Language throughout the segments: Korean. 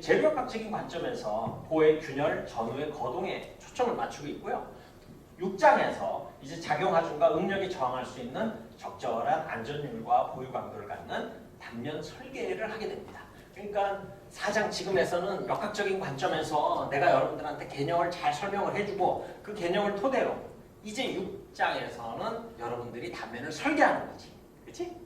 재료학적인 관점에서 보의 균열, 전후의 거동에 초점을 맞추고 있고요. 6장에서 이제 작용하중과 응력에 저항할 수 있는 적절한 안전율과 보유 강도를 갖는 단면 설계를 하게 됩니다. 그러니까 4장 지금에서는 역학적인 관점에서 내가 여러분들한테 개념을 잘 설명을 해주고 그 개념을 토대로 이제 6장에서는 여러분들이 단면을 설계하는 거지. 그치?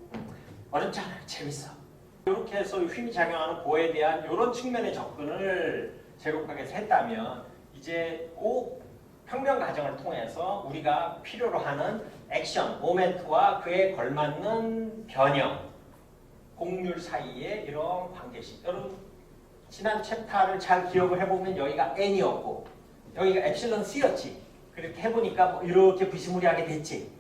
어렵지 않아요. 재밌어. 이렇게 해서 힘이 작용하는 보에 대한 이런 측면의 접근을 제국학에서 했다면 이제 그 평면 과정을 통해서 우리가 필요로 하는 액션, 모멘트와 그에 걸맞는 변형, 곡률 사이의 이런 관계식. 여러분 지난 챕터를 잘 기억을 해보면 여기가 n이었고 여기가 엡실론 c였지. 그렇게 해보니까 뭐 이렇게 부시무리하게 됐지.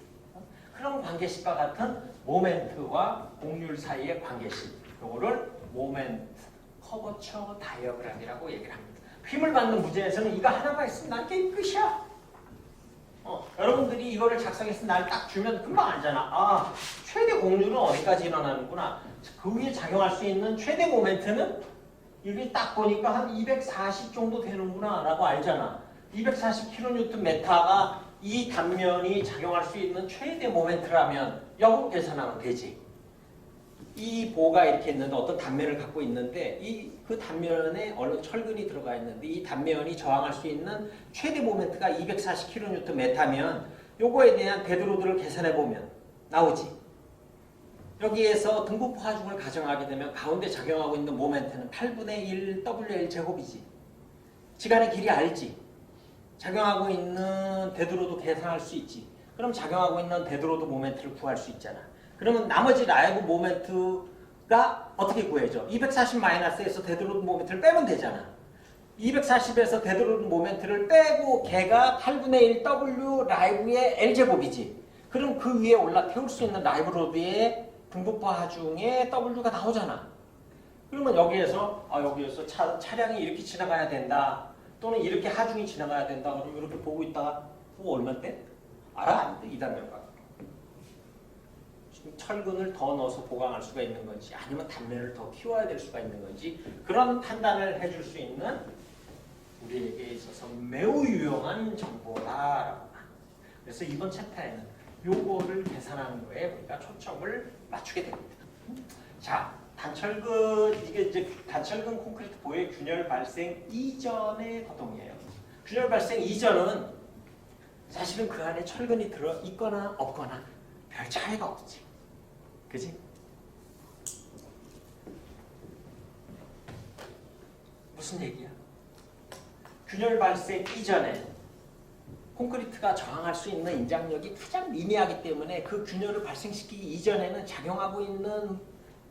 그런 관계식과 같은 모멘트와 곡률 사이의 관계식. 요거를 모멘트 커버처 다이어그램이라고 얘기를 합니다. 힘을 받는 문제에서는 이거 하나가 있으면 난 게임 끝이야. 어, 여러분들이 이거를 작성해서 날 딱 주면 금방 알잖아. 아, 최대 곡률은 어디까지 일어나는구나. 그 위에 작용할 수 있는 최대 모멘트는 여기 딱 보니까 한 240 정도 되는구나 라고 알잖아. 240kNm가 이 단면이 작용할 수 있는 최대 모멘트라면 역으로 계산하면 되지. 이 보가 이렇게 있는데 어떤 단면을 갖고 있는데 이 그 단면에 얼른 철근이 들어가 있는데 이 단면이 저항할 수 있는 최대 모멘트가 240kNm면 요거에 대한 데드로드를 계산해 보면 나오지. 여기에서 등분포 하중을 가정하게 되면 가운데 작용하고 있는 모멘트는 8분의 1 WL 제곱이지. 시간의 길이 알지. 작용하고 있는 데드로드 계산할 수 있지. 그럼 작용하고 있는 데드로드 모멘트를 구할 수 있잖아. 그러면 나머지 라이브 모멘트가 어떻게 구해져? 240-에서 데드로드 모멘트를 빼면 되잖아. 240에서 데드로드 모멘트를 빼고 걔가 8분의 1 W 라이브의 L제곱이지. 그럼 그 위에 올라 태울 수 있는 라이브 로드의 등분포 하중에 W가 나오잖아. 그러면 여기에서 아 여기에서 차, 차량이 이렇게 지나가야 된다. 또는 이렇게 하중이 지나가야 된다. 그럼 이렇게 보고 있다가 오 얼마인데? 알아? 안 돼. 2단면가. 철근을 더 넣어서 보강할 수가 있는 건지 아니면 단면을 더 키워야 될 수가 있는 건지 그런 판단을 해줄 수 있는 우리에게 있어서 매우 유용한 정보다라고 그래서 이번 챕터에는 요거를 계산하는 거에 우리가 초점을 맞추게 됩니다. 자, 단철근 이게 이제 단철근 콘크리트 보의 균열 발생 이전의 거동이에요. 균열 발생 이전은 사실은 그 안에 철근이 들어 있거나 없거나 별 차이가 없지. 그지? 무슨 얘기야? 균열 발생 이전에 콘크리트가 저항할 수 있는 인장력이 가장 미미하기 때문에 그 균열을 발생시키기 이전에는 작용하고 있는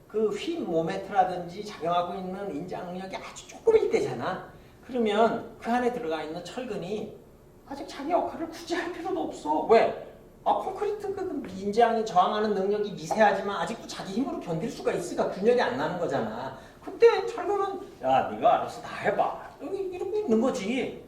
그 휨 모멘트라든지 작용하고 있는 인장력이 아주 조금일 때잖아. 그러면 그 안에 들어가 있는 철근이 아직 자기 역할을 굳이 할 필요도 없어. 왜? 아, 콘크리트 그 인장이 저항하는 능력이 미세하지만 아직도 자기 힘으로 견딜 수가 있으니까 균열이 안 나는 거잖아. 그때 철근은 야, 네가 알아서 다 해봐. 여기 이러고 있는 거지.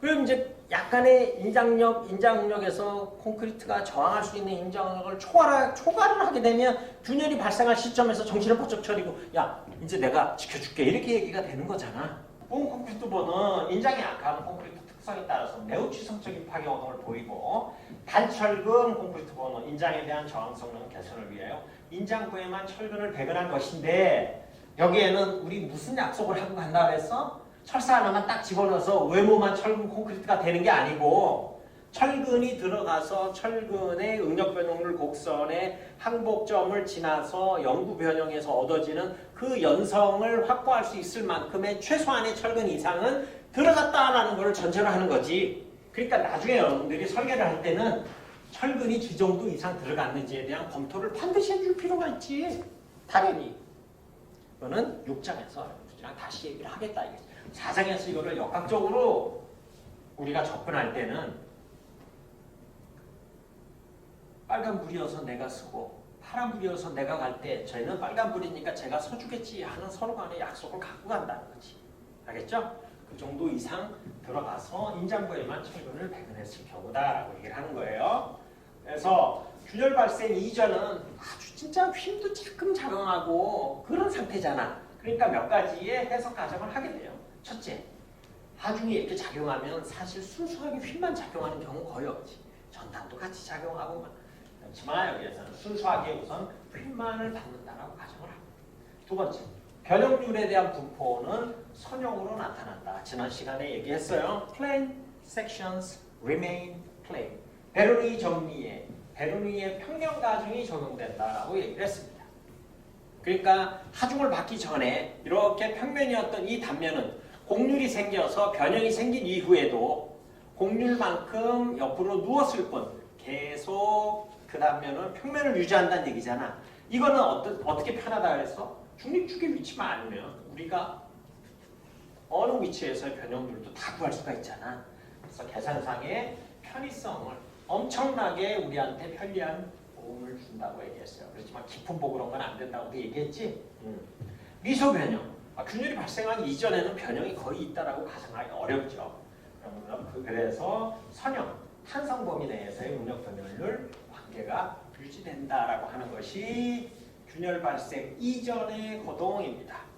그럼 이제 약간의 인장력, 인장력에서 콘크리트가 저항할 수 있는 인장력을 초과를, 초과를 하게 되면 균열이 발생할 시점에서 정신을 번쩍 차리고 야 이제 내가 지켜줄게 이렇게 얘기가 되는 거잖아. 본 콘크리트 보는 인장이 약한 콘크리트 특성에 따라서 매우 취성적인 파괴 hoạt동을 보이고 단철근 콘크리트 보는 인장에 대한 저항 성능 개선을 위하여 인장부에만 철근을 배근한 것인데 여기에는 우리 무슨 약속을 하고 간다 그랬어? 철사 하나만 딱 집어넣어서 외모만 철근 콘크리트가 되는 게 아니고 철근이 들어가서 철근의 응력 변형물 곡선의 항복점을 지나서 영구 변형에서 얻어지는 그 연성을 확보할 수 있을 만큼의 최소한의 철근 이상은 들어갔다라는 걸 전제로 하는 거지. 그러니까 나중에 여러분들이 설계를 할 때는 철근이 이 정도 이상 들어갔는지에 대한 검토를 반드시 해줄 필요가 있지. 당연히. 이거는 6장에서 여러분들이랑 다시 얘기를 하겠다. 이게. 4장에서 이거를 역학적으로 우리가 접근할 때는 빨간 불이어서 내가 쓰고 파란 불이어서 내가 갈 때 저희는 빨간 불이니까 제가 서주겠지 하는 서로 간의 약속을 갖고 간다는 거지. 알겠죠? 그 정도 이상 들어가서 인장부에만 철근을 배근했을 경우다라고 얘기를 하는 거예요. 그래서 균열 발생 이전은 아주 진짜 힘도 조금 작용하고 그런 상태잖아. 그러니까 몇 가지의 해석 가정을 하게 돼요. 첫째, 하중이 이렇게 작용하면 사실 순수하게 휠만 작용하는 경우 거의 없지. 전단도 같이 작용하고 막. 그렇지만 여기에서는 순수하게 우선 휠만을 받는다라고 가정을 합니다. 두 번째, 변형률에 대한 분포는 선형으로 나타난다. 지난 시간에 얘기했어요. Plain sections remain plain. 베르니 정리에 베르니의 평면 가중이 적용된다라고 얘기를 했습니다. 그러니까 하중을 받기 전에 이렇게 평면이었던 이 단면은 곡률이 생겨서 변형이 생긴 이후에도 곡률만큼 옆으로 누웠을 뿐 계속 그 단면은 평면을 유지한다는 얘기잖아. 이거는 어떠, 어떻게 편하다 그래서 중립축의 위치만 알면 우리가 어느 위치에서의 변형률도 다 구할 수가 있잖아. 그래서 계산상의 편의성을 엄청나게 우리한테 편리한 도움을 준다고 얘기했어요. 그렇지만 깊은 건안 된다고도 얘기했지. 음. 미소 변형. 아, 균열이 발생하기 이전에는 변형이 거의 있다라고 가정하기 어렵죠. 그래서 선형, 탄성 범위 내에서의 운역 변형률 관계가 유지된다라고 하는 것이 균열 발생 이전의 고동입니다.